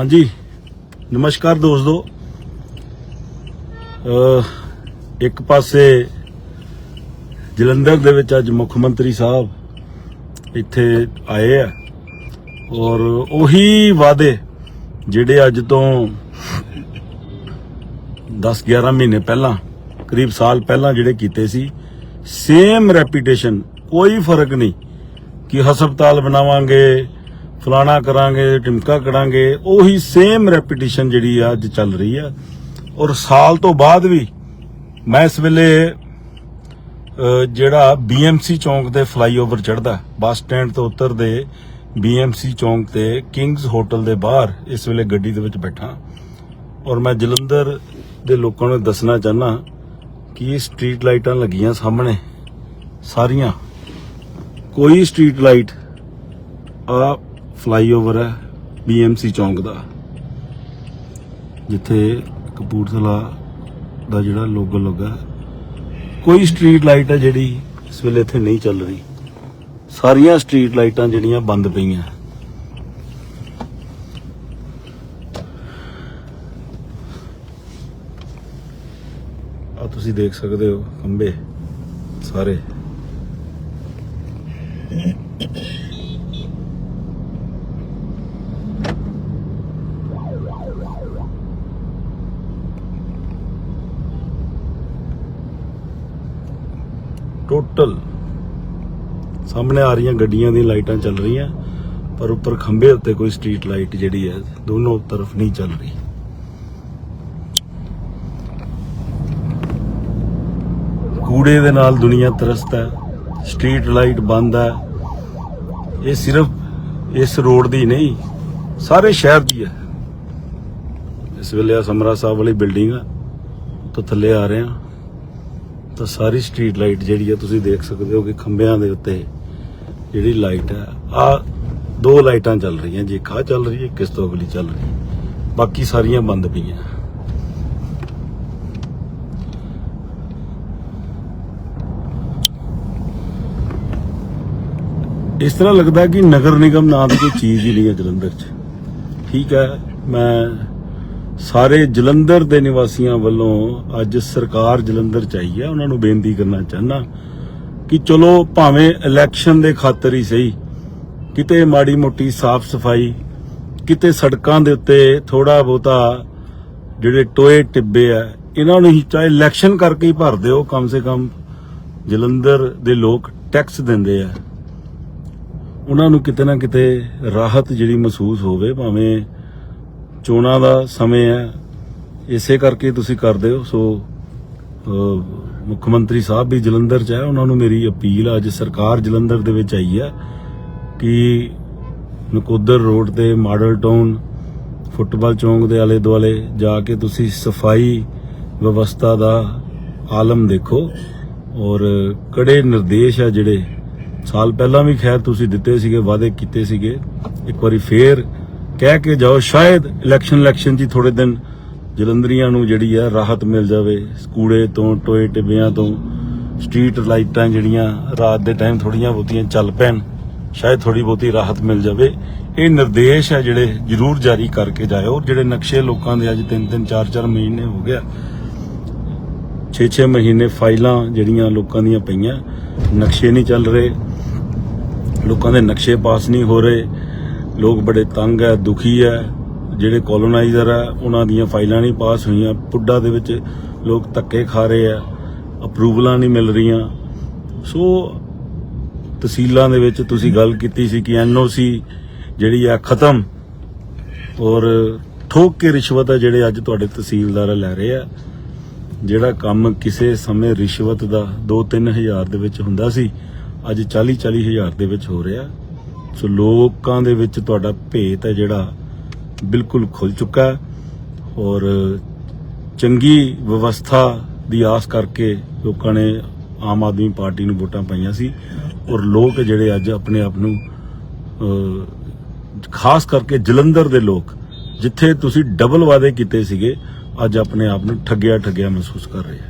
ਹਾਂਜੀ। ਨਮਸਕਾਰ ਦੋਸਤੋ। ਇੱਕ ਪਾਸੇ ਜਲੰਧਰ ਦੇ ਵਿੱਚ ਅੱਜ ਮੁੱਖ ਮੰਤਰੀ ਸਾਹਿਬ ਇੱਥੇ ਆਏ ਆ। ਔਰ ਉਹੀ ਵਾਅਦੇ ਜਿਹੜੇ ਅੱਜ ਤੋਂ 10 11 ਮਹੀਨੇ ਪਹਿਲਾਂ, ਕਰੀਬ ਸਾਲ ਪਹਿਲਾਂ ਜਿਹੜੇ ਕੀਤੇ ਸੀ ਸੇਮ ਰੈਪੀਟੇਸ਼ਨ ਕੋਈ ਫ਼ਰਕ ਨਹੀਂ ਕਿ ਹਸਪਤਾਲ ਬਣਾਵਾਂਗੇ ਫਲਾਣਾ ਕਰਾਂਗੇ ਟਿਮਕਾ ਕਰਾਂਗੇ ਉਹੀ ਸੇਮ ਰੈਪੀਟੀਸ਼ਨ ਜਿਹੜੀ ਆ ਅੱਜ ਚੱਲ ਰਹੀ ਆ। ਔਰ ਸਾਲ ਤੋਂ ਬਾਅਦ ਵੀ ਮੈਂ ਇਸ ਵੇਲੇ ਅਹ, ਜਿਹੜਾ BMC ਚੌਂਕ ਦੇ ਫਲਾਈਓਵਰ ਚੜਦਾ ਬੱਸ ਸਟੈਂਡ ਤੋਂ ਉਤਰਦੇ BMC ਚੌਂਕ ਤੇ ਕਿੰਗਸ ਹੋਟਲ ਦੇ ਬਾਹਰ ਇਸ ਵੇਲੇ ਗੱਡੀ ਦੇ ਵਿੱਚ ਬੈਠਾ। ਔਰ ਮੈਂ ਜਲੰਧਰ ਦੇ ਲੋਕਾਂ ਨੂੰ ਦੱਸਣਾ ਚਾਹਨਾ ਕਿ ਇਹ ਸਟਰੀਟ ਲਾਈਟਾਂ ਲੱਗੀਆਂ ਸਾਹਮਣੇ ਸਾਰੀਆਂ। ਕੋਈ ਸਟਰੀਟ ਲਾਈਟ ਆ ਫਲਾਈਓਵਰ ਹੈ BMC ਚੌਂਕ ਦਾ, ਜਿੱਥੇ ਕਪੂਰਥਲਾ ਦਾ ਜਿਹੜਾ ਲੋਗੋ ਲੱਗਾ। ਕੋਈ ਸਟਰੀਟ ਲਾਈਟ ਹੈ ਜਿਹੜੀ ਇਸ ਵੇਲੇ ਇੱਥੇ ਨਹੀਂ ਚੱਲ ਰਹੀ। ਸਾਰੀਆਂ ਸਟਰੀਟ ਲਾਈਟਾਂ ਜਿਹੜੀਆਂ ਬੰਦ ਪਈਆਂ। ਆ ਤੁਸੀਂ ਦੇਖ ਸਕਦੇ ਹੋ ਖੰਬੇ ਸਾਰੇ। ਟੋਟਲ ਸਾਹਮਣੇ ਆ ਰਹੀਆਂ ਗੱਡੀਆਂ ਦੀਆਂ ਲਾਈਟਾਂ ਚੱਲ ਰਹੀਆਂ, ਪਰ ਉੱਪਰ ਖੰਭੇ ਉੱਤੇ ਕੋਈ ਸਟਰੀਟ ਲਾਈਟ ਜਿਹੜੀ ਹੈ, ਦੋਨੋਂ ਤਰਫ ਨਹੀਂ ਚੱਲ ਰਹੀ। ਕੂੜੇ ਦੇ ਨਾਲ ਦੁਨੀਆ ਤਰਸਤ ਹੈ, ਸਟਰੀਟ ਲਾਈਟ ਬੰਦ ਹੈ। ਇਹ ਸਿਰਫ ਇਸ ਰੋਡ ਦੀ ਨਹੀਂ, ਸਾਰੇ ਸ਼ਹਿਰ ਦੀ ਹੈ। ਇਸ ਵੇਲੇ ਆ ਸਮਰਾ ਸਾਹਿਬ ਵਾਲੀ ਬਿਲਡਿੰਗ ਆ ਤੋਂ ਥੱਲੇ ਆ ਰਹੇ ਆ ਤਾਂ ਸਾਰੀ ਸਟਰੀਟ ਲਾਈਟ ਜਿਹੜੀ ਆ ਤੁਸੀਂ ਦੇਖ ਸਕਦੇ ਹੋ ਕਿ ਖੰਭਿਆਂ ਦੇ ਉੱਤੇ ਜਿਹੜੀ ਲਾਈਟ ਹੈ ਆ ਦੋ ਲਾਈਟਾਂ ਚੱਲ ਰਹੀਆਂ, ਜੇ ਖਾ ਚੱਲ ਰਹੀ ਹੈ ਕਿਸ ਤੋਂ ਅਗਲੀ ਚੱਲ ਰਹੀ ਬਾਕੀ ਸਾਰੀਆਂ ਬੰਦ ਪਈਆਂ। ਇਸ ਤਰ੍ਹਾਂ ਲੱਗਦਾ ਕਿ ਨਗਰ ਨਿਗਮ ਨਾਂ ਦੀ ਕੋਈ ਚੀਜ਼ ਹੀ ਨਹੀਂ ਹੈ ਜਲੰਧਰ 'ਚ। ਠੀਕ ਹੈ, ਮੈਂ ਸਾਰੇ ਜਲੰਧਰ ਦੇ ਨਿਵਾਸੀਆਂ ਵੱਲੋਂ ਅੱਜ ਸਰਕਾਰ ਜਲੰਧਰ ਚ ਆਈ ਹੈ। ਉਹਨਾਂ ਨੂੰ ਬੇਨਤੀ ਕਰਨਾ ਚਾਹਨਾ ਕਿ ਚਲੋ ਭਾਵੇਂ ਇਲੈਕਸ਼ਨ ਦੇ ਖਾਤਰ ਹੀ ਸਹੀ, ਕਿਤੇ ਮਾੜੀ ਮੋਟੀ ਸਾਫ਼ ਸਫ਼ਾਈ, ਕਿਤੇ ਸੜਕਾਂ ਦੇ ਉੱਤੇ ਥੋੜਾ ਬਹੁਤਾ ਜਿਹੜੇ ਟੋਏ ਟਿੱਬੇ ਆ, ਇਹਨਾਂ ਨੂੰ ਹੀ ਚਾਹੇ ਇਲੈਕਸ਼ਨ ਕਰਕੇ ਹੀ ਭਰ ਦਿਓ, ਕਮ ਸੇ ਕਮ ਜਲੰਧਰ ਦੇ ਲੋਕ ਟੈਕਸ ਦਿੰਦੇ ਆ। ਉਹਨਾਂ ਨੂੰ ਕਿਤੇ ਨਾ ਕਿਤੇ ਰਾਹਤ ਜਿਹੜੀ ਮਹਿਸੂਸ ਹੋਵੇ, ਭਾਵੇਂ ਚੋਣਾਂ ਦਾ ਸਮੇਂ ਹੈ ਇਸੇ ਕਰਕੇ ਤੁਸੀਂ ਕਰਦੇ ਹੋ ਸੋ ਮੁੱਖ ਮੰਤਰੀ ਸਾਹਿਬ ਵੀ ਜਲੰਧਰ ਚ ਹੈ ਉਹਨਾਂ ਨੂੰ ਮੇਰੀ ਅਪੀਲ ਆ, ਅੱਜ ਸਰਕਾਰ ਜਲੰਧਰ ਦੇ ਵਿੱਚ ਆਈ ਹੈ ਕਿ ਨਕੋਦਰ ਰੋਡ ਤੇ ਮਾਡਲ ਟਾਊਨ ਫੁੱਟਬਾਲ ਚੌਂਕ ਦੇ ਆਲੇ ਦੁਆਲੇ ਜਾ ਕੇ ਤੁਸੀਂ ਸਫ਼ਾਈ ਵਿਵਸਥਾ ਦਾ ਆਲਮ ਦੇਖੋ ਔਰ ਕੜੇ ਨਿਰਦੇਸ਼ ਆ ਜਿਹੜੇ ਸਾਲ ਪਹਿਲਾਂ ਵੀ ਖੈਰ ਤੁਸੀਂ ਦਿੱਤੇ ਸੀਗੇ ਵਾਅਦੇ ਕੀਤੇ ਸੀਗੇ ਇੱਕ ਵਾਰੀ ਫੇਰ ਕਹਿ ਕੇ ਜਾਓ, ਸ਼ਾਇਦ ਇਲੈਕਸ਼ਨ ਇਲੈਕਸ਼ਨ ਜੀ ਥੋੜੇ ਦਿਨ ਜਲੰਧਰੀਆਂ ਨੂੰ ਜਿਹੜੀ ਆ ਰਾਹਤ ਮਿਲ ਜਾਵੇ। ਕੂੜੇ ਤੋਂ, ਟੋਏ ਟਿੱਬਿਆਂ ਤੋਂ ਸਟਰੀਟ ਲਾਈਟਾਂ ਜਿਹੜੀਆਂ ਰਾਤ ਦੇ ਟਾਈਮ ਥੋੜੀਆਂ ਬਹੁਤੀਆਂ ਚੱਲ ਪੈਣ, ਸ਼ਾਇਦ ਥੋੜੀ ਬਹੁਤੀ ਰਾਹਤ ਮਿਲ ਜਾਵੇ। ਇਹ ਨਿਰਦੇਸ਼ ਹੈ ਜਿਹੜੇ ਜ਼ਰੂਰ ਜਾਰੀ ਕਰਕੇ ਜਾਇਓ। ਜਿਹੜੇ ਨਕਸ਼ੇ ਲੋਕਾਂ ਦੇ ਅੱਜ 3-3 4-4 ਮਹੀਨੇ ਹੋ ਗਿਆ। 6-6 ਮਹੀਨੇ ਫਾਈਲਾਂ ਜਿਹੜੀਆਂ ਲੋਕਾਂ ਦੀਆਂ ਪਈਆਂ, ਨਕਸ਼ੇ ਨਹੀਂ ਚੱਲ ਰਹੇ। ਲੋਕਾਂ ਦੇ ਨਕਸ਼ੇ ਪਾਸ ਨਹੀਂ ਹੋ ਰਹੇ। ਲੋਕ ਬੜੇ ਤੰਗ ਹੈ, ਦੁਖੀ ਹੈ, ਜਿਹੜੇ ਕੋਲੋਨਾਈਜ਼ਰ ਹੈ, ਉਹਨਾਂ ਦੀਆਂ ਫਾਈਲਾਂ ਨਹੀਂ ਪਾਸ ਹੋਈਆਂ। ਪੁੱਡਾ ਦੇ ਵਿੱਚ ਲੋਕ ਧੱਕੇ ਖਾ ਰਹੇ ਆ ਅਪਰੂਵਲਾਂ ਨਹੀਂ ਮਿਲ ਰਹੀਆਂ। ਸੋ ਤਹਿਸੀਲਾਂ ਦੇ ਵਿੱਚ ਤੁਸੀਂ ਗੱਲ ਕੀਤੀ ਸੀ ਕਿ ਐਨਓਸੀ ਜਿਹੜੀ ਆ ਖਤਮ ਔਰ ਠੋਕ ਕੇ ਰਿਸ਼ਵਤ ਹੈ ਜਿਹੜੇ ਅੱਜ ਤੁਹਾਡੇ ਤਹਿਸੀਲਦਾਰ ਲੈ ਰਹੇ ਆ ਜਿਹੜਾ ਕੰਮ ਕਿਸੇ ਸਮੇਂ ਰਿਸ਼ਵਤ ਦਾ 2-3 ਹਜ਼ਾਰ ਦੇ ਵਿੱਚ ਹੁੰਦਾ ਸੀ, ਅੱਜ 40-40 ਹਜ਼ਾਰ ਦੇ ਵਿੱਚ ਹੋ ਰਿਹਾ। ਸੋ ਲੋਕਾਂ ਦੇ ਵਿੱਚ ਤੁਹਾਡਾ ਭੇਤ ਹੈ ਜਿਹੜਾ ਬਿਲਕੁਲ ਖੁੱਲ ਚੁੱਕਾ ਹੈ ਔਰ ਚੰਗੀ ਵਿਵਸਥਾ ਦੀ ਆਸ ਕਰਕੇ ਲੋਕਾਂ ਨੇ ਆਮ ਆਦਮੀ ਪਾਰਟੀ ਨੂੰ ਵੋਟਾਂ ਪਾਈਆਂ ਸੀ ਔਰ ਲੋਕ ਜਿਹੜੇ ਅੱਜ ਆਪਣੇ ਆਪ ਨੂੰ ਖਾਸ ਕਰਕੇ ਜਲੰਧਰ ਦੇ ਲੋਕ ਜਿੱਥੇ ਤੁਸੀਂ ਡਬਲ ਵਾਅਦੇ ਕੀਤੇ ਸੀਗੇ, ਅੱਜ ਆਪਣੇ ਆਪ ਨੂੰ ਠੱਗਿਆ ਠੱਗਿਆ ਮਹਿਸੂਸ ਕਰ ਰਹੇ ਆ।